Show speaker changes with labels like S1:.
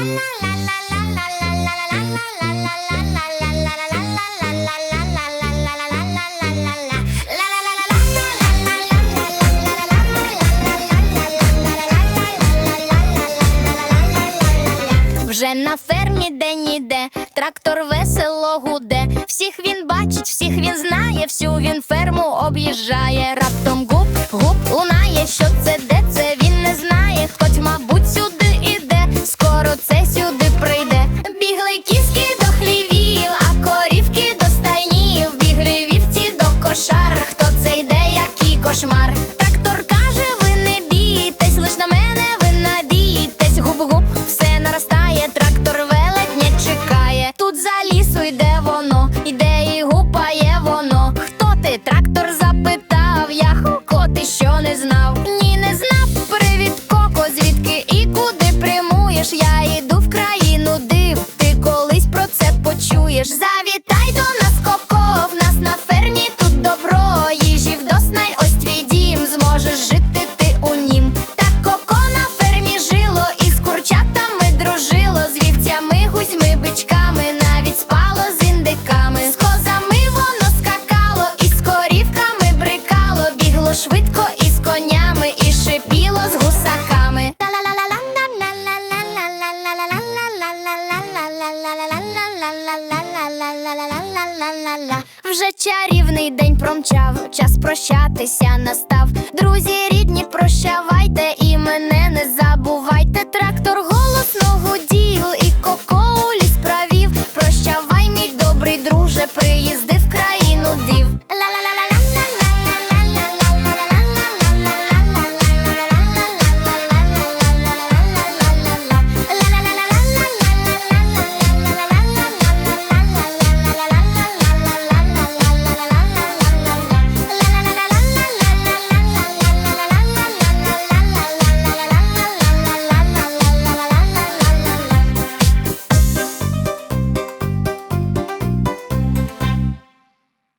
S1: Вже на фермі де ніде, трактор весело гуде, всіх він бачить, всіх він знає, всю він ферму об'їжджає, раптом гуп, гуп лунає, що це. швидко із конями, і шипіло з гусаками. Вже чарівний день промчав, час прощатися настав. Друзі, рідні, прощавайте.